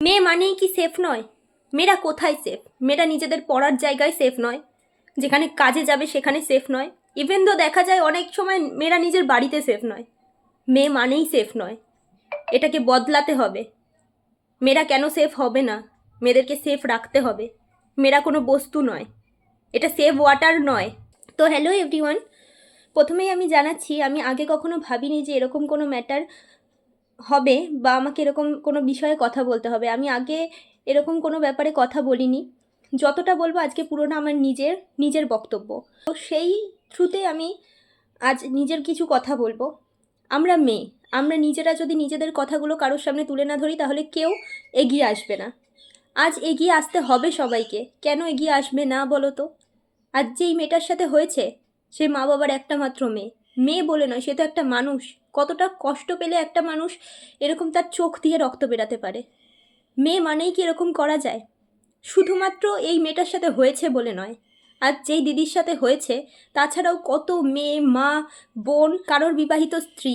মেয়ে মানেই কি সেফ নয়? মেয়েরা কোথায় সেফ মেয়েরা নিজেদের পড়ার জায়গায় সেফ নয়। যেখানে কাজে যাবে সেখানে সেফ নয়। ইভেন তো দেখা যায় অনেক সময় মেয়েরা নিজের বাড়িতে সেফ নয়। মেয়ে মানেই সেফ নয়। এটাকে বদলাতে হবে। মেয়েরা কেন সেফ হবে না? মেয়েদেরকে সেফ রাখতে হবে। মেয়েরা কোনো বস্তু নয়। এটা সেফ ওয়াটার নয়। তো হ্যালো এভরিওয়ান প্রথমেই আমি জানাচ্ছি, আমি আগে কখনো ভাবিনি যে এরকম কোনো ম্যাটার হবে বা আমাকে এরকম কোনো বিষয়ে কথা বলতে হবে। আমি আগে এরকম কোনো ব্যাপারে কথা বলিনি। যতটা বলব আজকে পুরোটা আমার নিজের নিজের বক্তব্য। তো সেই থ্রুতে আমি আজ নিজের কিছু কথা বলব। আমরা মেয়ে, আমরা নিজেরা যদি নিজেদের কথাগুলো কারোর সামনে তুলে না ধরি তাহলে কেউ এগিয়ে আসবে না। আজ এগিয়ে আসতে হবে সবাইকে। কেন এগিয়ে আসবে না বলো তো? আজ যেই মেয়েটার সাথে হয়েছে সে মা বাবার একটা মাত্র মেয়ে। মেয়ে বলে নয়, সে তো একটা মানুষ। কতটা কষ্ট পেলে একটা মানুষ এরকম তার চোখ দিয়ে রক্ত বেরাতে পারে। মেয়ে মানেই কি এরকম করা যায়? শুধুমাত্র এই মেয়েটার সাথে হয়েছে বলে নয়, আর যেই দিদির সাথে হয়েছে, তাছাড়াও কত মেয়ে, মা, বোন, কারোর বিবাহিত স্ত্রী।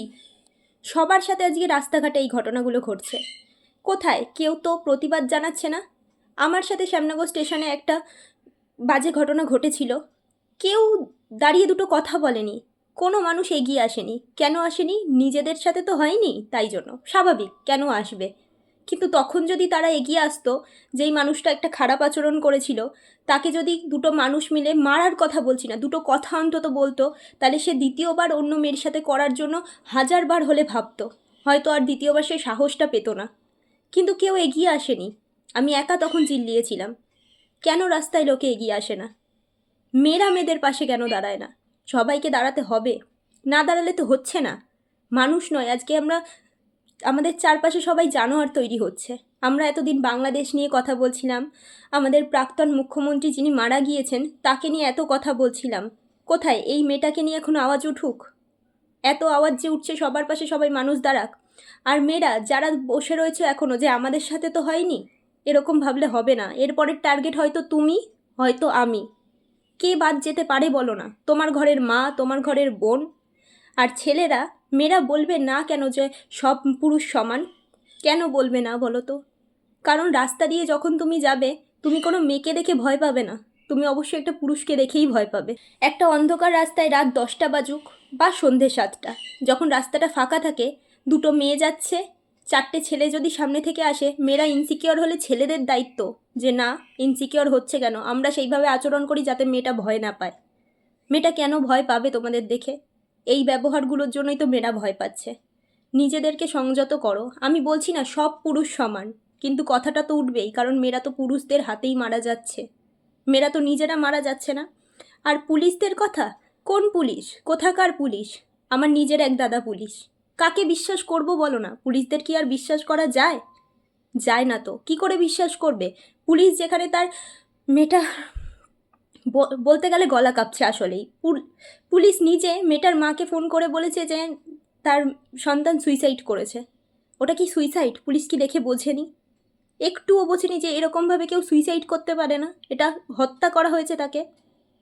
সবার সাথে আজকে রাস্তাঘাটে এই ঘটনাগুলো ঘটছে। কোথায়? কেউ তো প্রতিবাদ জানাচ্ছে না। আমার সাথে শ্যামনগর স্টেশনে একটা বাজে ঘটনা ঘটেছিল। কেউ দাঁড়িয়ে দুটো কথা বলেনি। কোনো মানুষ এগিয়ে আসেনি। কেন আসেনি? নিজেদের সাথে তো হয়নি, তাই জন্য। স্বাভাবিক, কেন আসবে? কিন্তু তখন যদি তারা এগিয়ে আসতো, যেই মানুষটা একটা খারাপ আচরণ করেছিল, তাকে যদি দুটো মানুষ মিলে মারার কথা বলছি না, দুটো কথা অন্তত বলতো, তাহলে সে দ্বিতীয়বার অন্য মেয়ের সাথে করার জন্য হাজারবার হলে ভাবতো। হয়তো আর দ্বিতীয়বার সে সাহসটা পেত না। কিন্তু কেউ এগিয়ে আসেনি। আমি একা তখন চিল্লিয়েছিলাম। কেন রাস্তায় লোকে এগিয়ে আসে না? মেয়েরা মেয়েদের পাশে কেন দাঁড়ায় না? সবাইকে দাঁড়াতে হবে। না দাঁড়ালে তো হচ্ছে না। মানুষ নয়, আজকে আমরা, আমাদের চারপাশে সবাই জানোয়ার তৈরি হচ্ছে। আমরা এতদিন বাংলাদেশ নিয়ে কথা বলছিলাম। আমাদের প্রাক্তন মুখ্যমন্ত্রী যিনি মারা গিয়েছেন, তাকে নিয়ে এত কথা বলছিলাম। কোথায়? এই মেয়েটাকে নিয়ে এখন আওয়াজ উঠুক? এত আওয়াজ যে উঠছে, সবার পাশে সবাই মানুষ দাঁড়াক। আর মেয়েরা, যারা বসে রয়েছে এখনও যে আমাদের সাথে তো হয়নি, এরকম ভাবলে হবে না। এরপরের টার্গেট হয়তো তুমি, হয়তো আমি। কে বাদ যেতে পারে বলো না? তোমার ঘরের মা, তোমার ঘরের বোন আর ছেলেরা, মেয়েরা বলবে না কেন যে সব পুরুষ সমান? কেন বলবে না বলো তো? কারণ রাস্তা দিয়ে যখন তুমি যাবে, তুমি কোনো মেয়েকে দেখে ভয় পাবে না। তুমি অবশ্যই একটা পুরুষকে দেখেই ভয় পাবে। একটা অন্ধকার রাস্তায় রাত দশটা বাজুক বা সন্ধে সাতটা। যখন রাস্তাটা ফাঁকা থাকে, দুটো মেয়ে যাচ্ছে চারটে ছেলে যদি সামনে থেকে আসে, মেয়েরা ইনসিকিওর হলে ছেলেদের দায়িত্ব। যে না ইনসিকিওর হচ্ছে কেন? আমরা সেইভাবে আচরণ করি যাতে মেয়েটা ভয় না পায়। মেয়েটা কেন ভয় পাবে তোমাদের দেখে? এই ব্যবহারগুলোর জন্যই তো মেয়েরা ভয় পাচ্ছে। নিজেদেরকে সংযত করো। আমি বলছি না, সব পুরুষ সমান। কিন্তু কথাটা তো উঠবেই, কারণ মেয়েরা তো পুরুষদের হাতেই মারা যাচ্ছে। মেয়েরা তো নিজেরা মারা যাচ্ছে না। আর পুলিশদের কথা? কোন পুলিশ? কোথাকার পুলিশ? আমার নিজের এক দাদা পুলিশ। কাকে বিশ্বাস করব বলো না? পুলিশদের কি আর বিশ্বাস করা যায়? যায় না তো। কি করে বিশ্বাস করবে? পুলিশ যেখানে তার মেয়েটা বলতে গেলে গলা কাঁপছে আসলেই। পুলিশ নিজে মেয়েটার মাকে ফোন করে বলেছে যে তার সন্তান সুইসাইড করেছে। ওটা কি সুইসাইড? পুলিশ কি দেখে বোঝেনি? একটুও বোঝেনি যে এরকমভাবে কেউ সুইসাইড করতে পারে না। এটা হত্যা করা হয়েছে তাকে।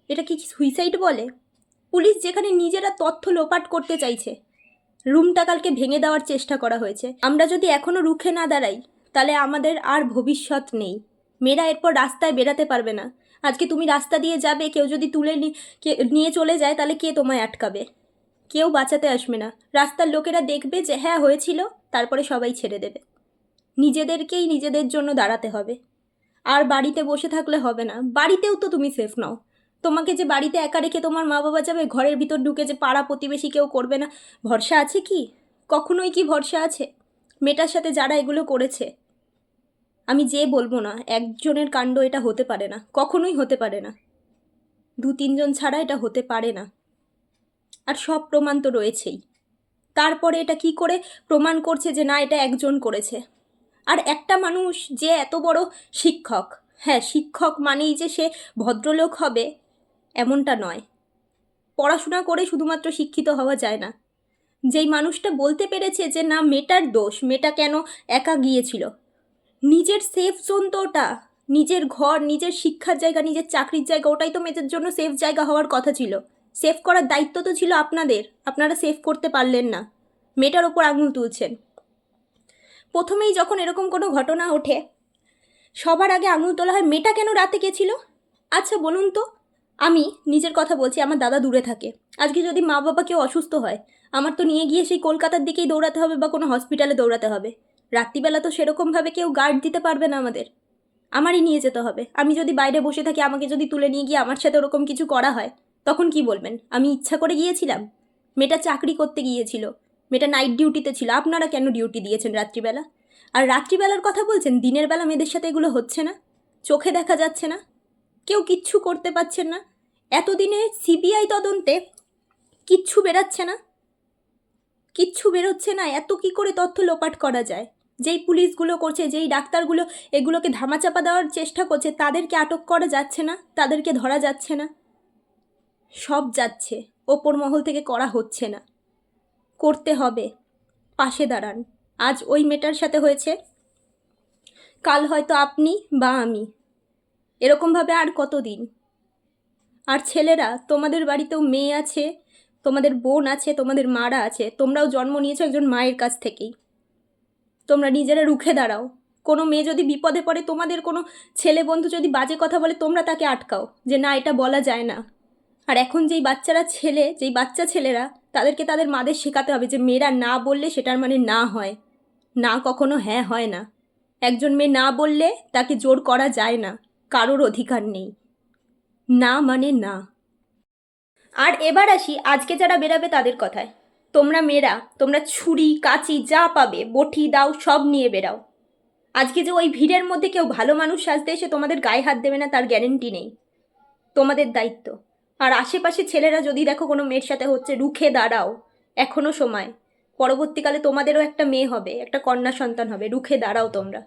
এটা কি সুইসাইড বলে? পুলিশ যেখানে নিজেরা তথ্য লোপাট করতে চাইছে। রুমটা কালকে ভেঙে দেওয়ার চেষ্টা করা হয়েছে। আমরা যদি এখনও রুখে না দাঁড়াই, তাহলে আমাদের আর ভবিষ্যৎ নেই। মেয়েরা এরপর রাস্তায় বেরাতে পারবে না। আজকে তুমি রাস্তা দিয়ে যাবে, কেউ যদি তুলে নিয়ে চলে যায়, তাহলে কে তোমায় আটকাবে? কেউ বাঁচাতে আসবে না। রাস্তার লোকেরা দেখবে যে হ্যাঁ হয়েছিল, তারপরে সবাই ছেড়ে দেবে। নিজেদেরকেই নিজেদের জন্য দাঁড়াতে হবে। আর বাড়িতে বসে থাকলে হবে না। বাড়িতেও তো তুমি সেফ নাও। তোমাকে যে বাড়িতে একা রেখে তোমার মা বাবা যাবে, ঘরের ভিতর ঢুকে যে পাড়া প্রতিবেশী কেউ করবে না, ভরসা আছে কি? কখনোই কি ভরসা আছে? মেয়েটার সাথে যারা এগুলো করেছে, আমি যে বলব না, একজনের কাণ্ড এটা হতে পারে না, কখনোই হতে পারে না। দু তিনজন ছাড়া এটা হতে পারে না। আর সব প্রমাণ তো রয়েছেই। তারপরে এটা কি করে প্রমাণ করছে যে না, এটা একজন করেছে? আর একটা মানুষ যে এত বড় শিক্ষক হ্যাঁ শিক্ষক মানেই যে সে ভদ্রলোক হবে এমনটা নয়। পড়াশোনা করে শুধুমাত্র শিক্ষিত হওয়া যায় না। যেই মানুষটা বলতে পেরেছে যে, না মেটার দোষ মেটা কেন একা গিয়েছিল? নিজের সেফ জোন তো ওটা। নিজের ঘর, নিজের শিক্ষার জায়গা, নিজের চাকরির জায়গা, ওটাই তো মেয়েদের জন্য সেফ জায়গা হওয়ার কথা ছিল। সেভ করার দায়িত্ব তো ছিল আপনাদের। আপনারা সেভ করতে পারলেন না। মেয়েটার ওপর আঙুল তুলছেন। প্রথমেই যখন এরকম কোনো ঘটনা ওঠে, সবার আগে আঙুল তোলা হয়, মেয়েটা কেন রাতে গেছিল আচ্ছা বলুন তো। আমি নিজের কথা বলছি, আমার দাদা দূরে থাকে। আজকে যদি মা বাবা কেউ অসুস্থ হয়, আমার তো নিয়ে গিয়ে সেই কলকাতার দিকেই দৌড়াতে হবে বা কোনো হসপিটালে দৌড়াতে হবে। রাত্রিবেলা তো সেরকমভাবে কেউ গার্ড দিতে পারবে না আমাদের। আমারই নিয়ে যেতে হবে। আমি যদি বাইরে বসে থাকি, আমাকে যদি তুলে নিয়ে গিয়ে আমার সাথে ওরকম কিছু করা হয়, তখন কি বলবেন? আমি ইচ্ছা করে গিয়েছিলাম। মেয়েটা চাকরি করতে গিয়েছিল। মেয়েটা নাইট ডিউটিতে ছিল। আপনারা কেন ডিউটি দিয়েছেন রাত্রিবেলা? আর রাত্রিবেলার কথা বলছেন? দিনের বেলা মেয়েদের সাথে এগুলো হচ্ছে না? চোখে দেখা যাচ্ছে না? কেউ কিচ্ছু করতে পারছেন না। এতদিনে সিবিআই তদন্তে কিচ্ছু বেরাচ্ছে না। কিচ্ছু বেরোচ্ছে না। এত কি করে তথ্য লোপাট করা যায়? যেই পুলিশগুলো করছে, যেই ডাক্তারগুলো এগুলোকে ধামাচাপা দেওয়ার চেষ্টা করছে, তাদেরকে আটক করা যাচ্ছে না, তাদেরকে ধরা যাচ্ছে না। সব যাচ্ছে। ওপর মহল থেকে করা হচ্ছে না। করতে হবে। পাশে দাঁড়ান। আজ ওই মেয়েটার সাথে হয়েছে। কাল হয়তো আপনি বা আমি। এরকমভাবে আর কতদিন? আর ছেলেরা, তোমাদের বাড়িতেও মেয়ে আছে, তোমাদের বোন আছে, তোমাদের মারা আছে, তোমরাও জন্ম নিয়েছো একজন মায়ের কাছ থেকেই। তোমরা নিজেরা রুখে দাঁড়াও। কোনো মেয়ে যদি বিপদে পড়ে, তোমাদের কোনো ছেলে বন্ধু যদি বাজে কথা বলে, তোমরা তাকে আটকাও যে না, এটা বলা যায় না। আর এখন যেই বাচ্চারা ছেলে, যেই বাচ্চা ছেলেরা, তাদেরকে তাদের মাদের শেখাতে হবে যে মেয়েরা না বললে সেটার মানে না হয়। না কখনো হ্যাঁ হয় না। একজন মেয়ে না বললে তাকে জোর করা যায় না। কারোর অধিকার নেই। না মানে না। আর এবার আসি, আজকে যারা বেরাবে তাদের কথায়। তোমরা মেয়েরা, তোমরা ছুরি, কাঁচি যা পাবে, বটি, দাও, সব নিয়ে বেরাও আজকে যে ওই ভিড়ের মধ্যে কেউ ভালো মানুষ সাজতে এসে তোমাদের গায়ে হাত দেবে না, তার গ্যারেন্টি নেই। তোমাদের দায়িত্ব। আর আশেপাশে ছেলেরা যদি দেখো কোনো মেয়ের সাথে হচ্ছে, রুখে দাঁড়াও। এখনও সময়। পরবর্তীকালে তোমাদেরও একটা মেয়ে হবে, একটা কন্যা সন্তান হবে, রুখে দাঁড়াও তোমরা।